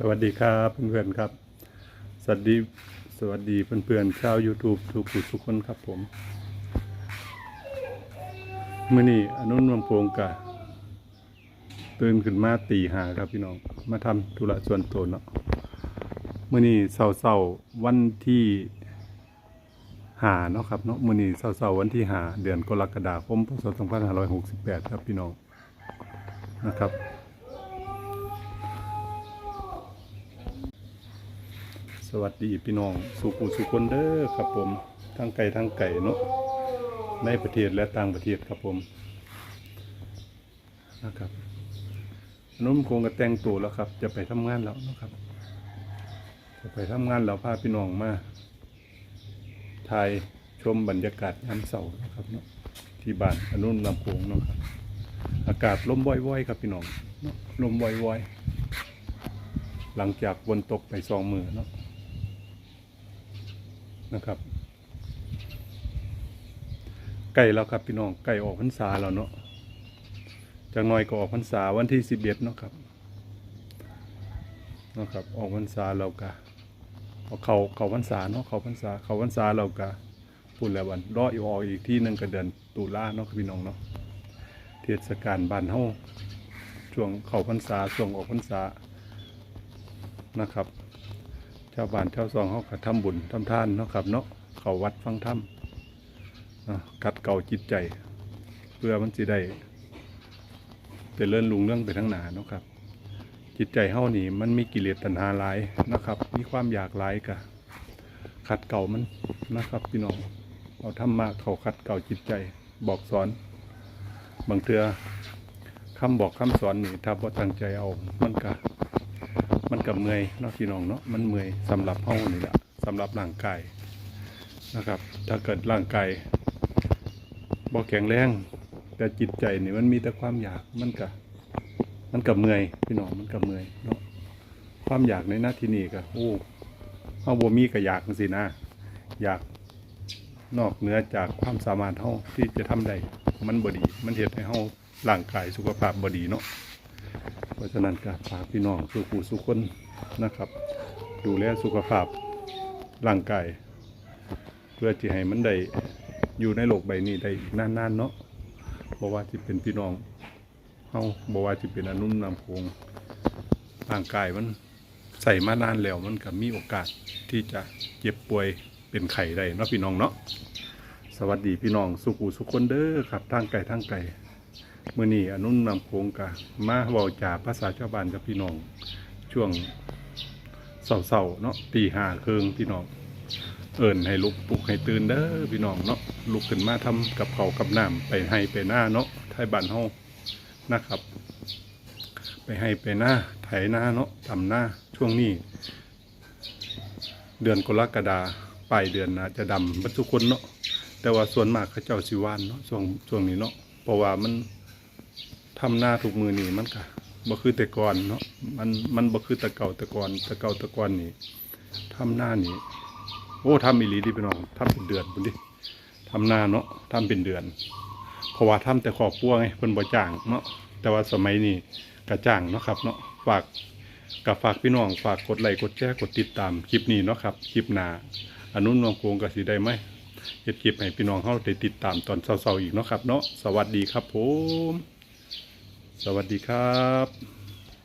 สวัสดีครับเพื่อนๆครับ สวัสดีสวัสดีเพื่อนๆชาว YouTube ทุกผู้ทุกคนครับผมเมื่อนี้อนุนวังพงกะตื่นขึ้นมาตีหาครับพี่น้อง มาทำธุระส่วนตัวเนาะเมื่อนี้เสาๆวันที่หาเนาะครับเนาะมื่อนี้เสาๆวันที่หาเดือนกรกฎาคมพศ2568 ครับพี่น้องนะครับ สวัสดีพี่น้องสุขุสุคนเด้อครับผมทั้งไก่ทั้งไก่เนาะในประเทศและต่างประเทศครับผมนะครับนุ่มคงกระแต่งตัวแล้วครับ จะไปทำงานแล้วนะครับ จะไปทำงานแล้วพาพี่น้องมาถ่ายชมบรรยากาศยามเสาร์นะครับเนาะที่บ้านอนุ่นลำโพงเนาะครับอากาศลมว่อยๆ ครับพี่น้องเนาะลมว่อยๆหลังจากฝนตกไปสองมือเนาะ นะครับใกล้แล้วครับพี่น้องใกล้ออกพรรษาแล้วเนาะจากน้อยก็ออกพรรษาวันที่สิบเอ็ดเนาะครับเนาะครับออกพรรษาเรากะเอาเขาเขาพรรษาเนาะเขาพรรษาเขาพรรษาเรากะพูดแล้ววันรออีกออกอีกที่หนึ่งก็เดือนตุลาเนาะครับพี่น้องเนาะเทศกาลบ้านเฮาช่วงเขาพรรษาช่วงออกพรรษานะครับ ชาวบ้านชาวซองเขาก็ทำบุญทำทานเนาะครับเนาะเขาวัดฟังธรรมกัดเก่าจิตใจ เพื่อมันสิได้เป็นเลื่อนลุงเรื่องไปทั้งหนาเนาะครับ จิตใจเฮานี่มันมีกิเลสตัณหาหลายนะครับ มีความอยากหลายกะขัดเก่ามันนะครับ พี่น้องเอาธรรมะเขาขัดเก่าจิตใจบอกสอน บางเทือคำบอกคำสอนนี่ถ้าบ่ตั้งใจเอามันกะมัน กับเมื่อยเนาะพี่น้องเนาะมันเมื่อยสำหรับห้องนี่แหละสำหรับร่างกายนะครับ ถ้าเกิดร่างกายบ่แข็งแรง แต่จิตใจนี่มันมีแต่ความอยากมันกับมันกับเมื่อยพี่น้องมันกับเมื่อยเนาะความอยากในหน้าที่นี่ก็โอ้เฮาบ่มีก็อยากจังซี่นะอยากนอกเหนือจากความสามารถเฮาที่จะทำได้มันบ่ดี มันเฮ็ดให้เฮาร่างกายสุขภาพบ่ดีเนาะ เพราะฉะนั้นก็ฝากพี่น้องสุขูสุขคนนะครับ ดูแลสุขภาพร่างกายเพื่อที่ให้มันได้อยู่ในโลกใบนี้ได้นานๆเนาะบ่ว่าจะเป็นพี่น้องเฮาบ่ว่าจะเป็นอนุ่มนำโพงร่างกายมันใส่มานานแล้วมันก็มีโอกาสที่จะเจ็บป่วยเป็นไข้ได้เนาะพี่น้องเนาะสวัสดีพี่น้องสุขูสุขคนเด้อครับทางไก่ทางไก่ มื่อนี้อนุนนำโคงกะมาเว้าจาภาษาชาวบ้านกับพี่น้อง ช่วงเสาๆเนาะตีห้าเคืองพี่น้อง เอิญให้ลุกปลุกให้ตื่นเด้อพี่น้องเนาะลุกขึ้นมาทำกับเขากับน้ำไปให้ไปหน้าเนาะไทยบ้านเฮานะครับ ไปให้ไปหน้าไถหน้าเนาะทำหน้าช่วงนี้ เดือนกรกฎาปลายเดือนนะจะดำบัดทุกคนเนาะแต่ว่าส่วนมากเขาเจ้าสิวานเนาะช่วงช่วงนี้เนาะเพราะว่ามัน ทำหน้าถูกมือนี่มันก็บ่คือแต่ก่อนเนาะมันมันบ่คือแต่เก่าแต่ก่อนแต่เก่าแต่ก่อนนี่ทำหน้านี่โอ้ทำอีหลีดิพี่น้องทำเป็นเดือนพุ่นดิทำหน้าเนาะทำเป็นเดือน เพราะว่าทำแต่ขอบปัวไงเพิ่นบ่จ้างเนาะแต่ว่าสมัยนี้ก็จ้างเนาะครับเนาะฝากกับฝากพี่น้องฝากกดไลค์กดแชร์กดติดตามคลิปนี้เนาะครับคลิปหน้าอนุนวงโกงก็สิได้ไหมเฮ็ดคลิปให้พี่น้องเฮาได้ติดตามตอนเช้าๆอีกเนาะครับเนาะสวัสดีครับผม สวัสดีครับ